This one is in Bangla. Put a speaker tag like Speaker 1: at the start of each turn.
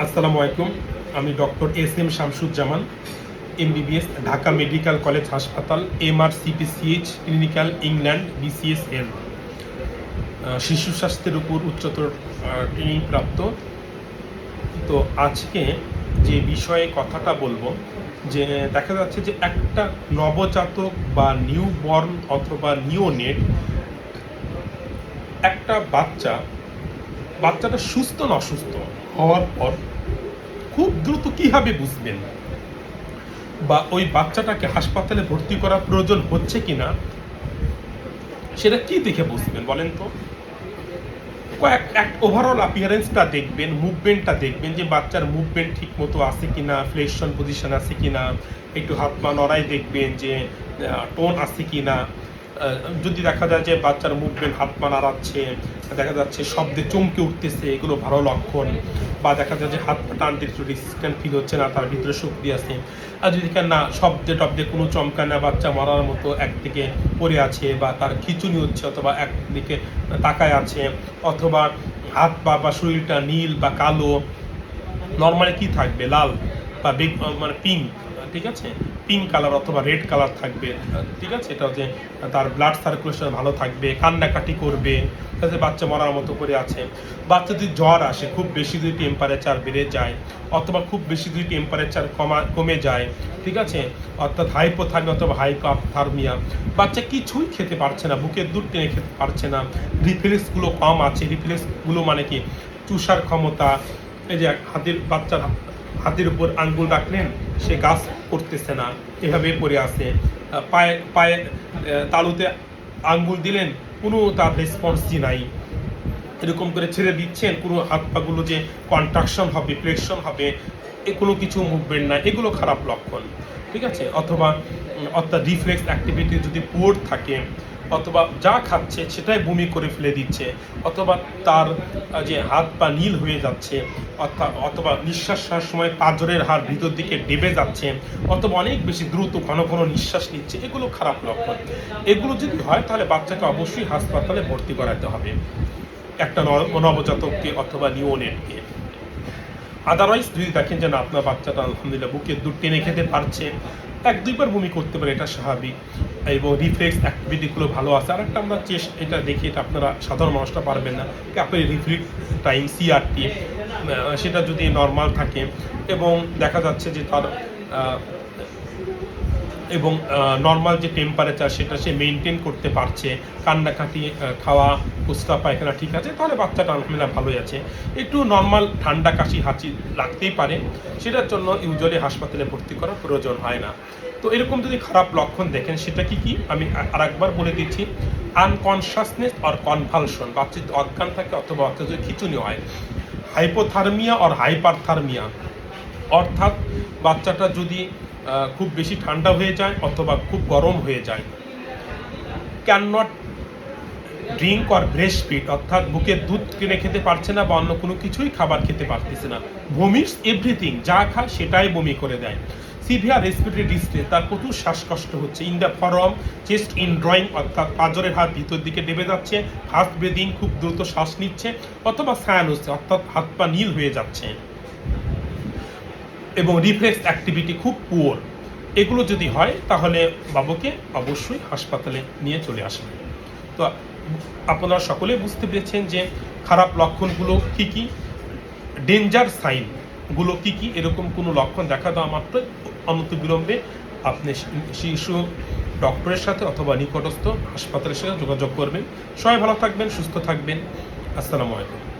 Speaker 1: আসসালামু আলাইকুম। আমি doctor S M Shamsuzzaman, MBBS, Dhaka medical college হাসপাতাল M R CPCH clinical England BCS এর শিশু স্বাস্থ্যের উপর উচ্চতর ট্রেনিং প্রাপ্ত। তো আজকে যে বিষয়ে কথাটা বলব, যে দেখা যাচ্ছে যে একটা নবজাতক বা নিউ বর্ন অথবা নিওনেট একটা বাচ্চা বাচ্চাটা সুস্থ না অসুস্থ হওয়ার পর খুব দ্রুত কীভাবে বুঝবেন? বা ওই বাচ্চাটাকে হাসপাতালে ভর্তি করা প্রয়োজন হচ্ছে কিনা? সেটা কি দেখে বুঝবেন বলেন তো? কয়েক এক ওভারঅল অ্যাপিয়ারেন্সটা দেখবেন মুভমেন্টটা দেখবেন যে বাচ্চার মুভমেন্ট ঠিক মতো আছে কিনা ফ্লেকশন পজিশন আছে কিনা একটু হাত পা নড়াই দেখবেন যে টোন আছে কিনা। আহ, যদি দেখা যায় যে বাচ্চার মুভমেন্ট হাত পা নাড়াচ্ছে, দেখা যাচ্ছে শব্দে চমকে উঠতেছে, এগুলো ভালো লক্ষণ। বা দেখা যায় যে হাত পা টানতে একটু রেসিস্ট্যান্ট ফিল হচ্ছে না, তার ভিতরে শক্তি আছে। আর যদি না শব্দে টব্দে কোনো চমকা না, বাচ্চা মরার মতো একদিকে পড়ে আছে বা তার খিচুনি হচ্ছে অথবা একদিকে তাকায় আছে, অথবা হাত পা বা শরীরটা নীল বা কালো নর্মালি কি থাকবে? লাল বা মানে পিঙ্ক ঠিক আছে? পিঙ্ক কালার অথবা রেড কালার থাকবে। ঠিক আছে? এটা যে তার ব্লাড সার্কুলেশন ভালো থাকবে, কান্নাকাটি করবে তাতে বাচ্চা মরার মতো করে আছে। বাচ্চা যদি জ্বর আসে, খুব বেশি যদি টেম্পারেচার বেড়ে যায়, অথবা খুব বেশি যদি টেম্পারেচার কমা, কমে যায়, ঠিক আছে? অর্থাৎ হাইপোথার্মিয়া অথবা হাইপাথার্মিয়া বাচ্চা কিছুই খেতে পারছে না, বুকের দুধ টেনে খেতে পারছে না। রিফ্লেক্সগুলো কম আছে। রিফ্লেক্সগুলো মানে কি? চুষার ক্ষমতা, এই যে হাতের বাচ্চার হাতের উপর আঙ্গুল রাখলেন, সে গাছ করতেছে না। এভাবে পড়ে আছে। পায়ে পায়ে তালুতে আঙ্গুল দিলেন, কোনো তার রেসপন্সই নাই। এরকম করে ছেড়ে দিচ্ছেন, কোনো হাত পাগুলো যে কন্ট্রাকশন হবে ফ্লেকশন হবে এ কোনো কিছু মুভমেন্ট না। এগুলো খারাপ লক্ষণ, ঠিক আছে? অথবা অর্থাৎ রিফ্লেক্স অ্যাক্টিভিটি যদি পোর থাকে অথবা যা খাচ্ছে সেটাই বমি করে ফেলে দিচ্ছে, অথবা তার যে হাত পা নীল হয়ে যাচ্ছে অর্থাৎ অথবা নিঃশ্বাস নেওয়ার সময় পাঁজরের হাড় ভিতর দিকে ডেবে যাচ্ছে, অথবা অনেক বেশি দ্রুত ঘন ঘন নিঃশ্বাস নিচ্ছে, এগুলো খারাপ লক্ষণ। এগুলো যদি হয় তাহলে বাচ্চাকে অবশ্যই হাসপাতালে ভর্তি করাতে হবে। একটা নব- নবজাতককে অথবা নিওনেটকে। আদারওয়াইজ যদি দেখেন যে না, আপনার বাচ্চাটা আলহামদুলিল্লাহ বুকে দুধ টেনে খেতে পারছে এক দুইবার বমি করতে পারে, এটা স্বাভাবিক। এবং রিফ্লেক্স অ্যাক্টিভিটিগুলো ভালো আছে। আর একটা আমরা চেস এটা দেখি, এটা আপনারা সাধারণ মানুষটা পারবেন না। আপনি রিফ্লেক্স টাইম সিআরটি সেটা যদি নর্মাল থাকে। এবং দেখা যাচ্ছে যে তার এবং নর্মাল যে টেম্পারেচার সেটা সে মেনটেন করতে পারছে। কান্নাকাটি খাওয়া পুস্তা পায়খানা ঠিক আছে, তাহলে বাচ্চাটা আলহামদুলিল্লাহ ভালোই আছে। একটু নর্মাল ঠান্ডা কাশি হাঁচি লাগতেই পারে, সেটার জন্য ইউজুয়ালি হাসপাতালে ভর্তি করার প্রয়োজন হয় না। তো এরকম যদি খারাপ লক্ষণ দেখেন, সেটা কি কি? আমি আরেকবার বলে দিচ্ছি আনকনশাসনেস অর কনভালশন বাচ্চা অজ্ঞান থাকে অথবা বাচ্চা যদি খিচুনি হয়। হাইপোথার্মিয়া অর হাইপারথার্মিয়া অর্থাৎ বাচ্চাটা যদি খুব বেশি ঠান্ডা হয়ে যায় অথবা খুব গরম হয়ে যায় can not drink or breast অর্থাৎ বুকের দুধ কিনে খেতে পারছে না বা অন্য কোনো কিছুই খাবার খেতে পারতেছে না। ভমিটস এভরিথিং যা খায় সেটাই বমি করে দেয়। সিভিয়ার রেসপিরেটরি ডিস্ট্রেস তার প্রচুর শ্বাসকষ্ট হচ্ছে। In the form chest indrawing অর্থাৎ পাঁজরের হাত ভিতর দিকে ডেবে যাচ্ছে হাত ব্রিদিং খুব দ্রুত শ্বাস নিচ্ছে, অথবা সায়ান হচ্ছে অর্থাৎ হাত পা নীল হয়ে যাচ্ছে। এবং রিফ্লেক্স অ্যাক্টিভিটি খুব পুয়ার এগুলো যদি হয়, তাহলে বাবুকে অবশ্যই হাসপাতালে নিয়ে চলে আসবে। তো আপনারা সকলে বুঝতে পেরেছেন যে খারাপ লক্ষণগুলো কী কী? ডেঞ্জার সাইনগুলো কী কী? এরকম কোনো লক্ষণ দেখা দেওয়া মাত্র অনন্ত বিলম্বে আপনি শিশু ডক্টরের সাথে অথবা নিকটস্থ হাসপাতালের সাথে যোগাযোগ করবেন। সবাই ভালো থাকবেন, সুস্থ থাকবেন। আসসালামু আলাইকুম।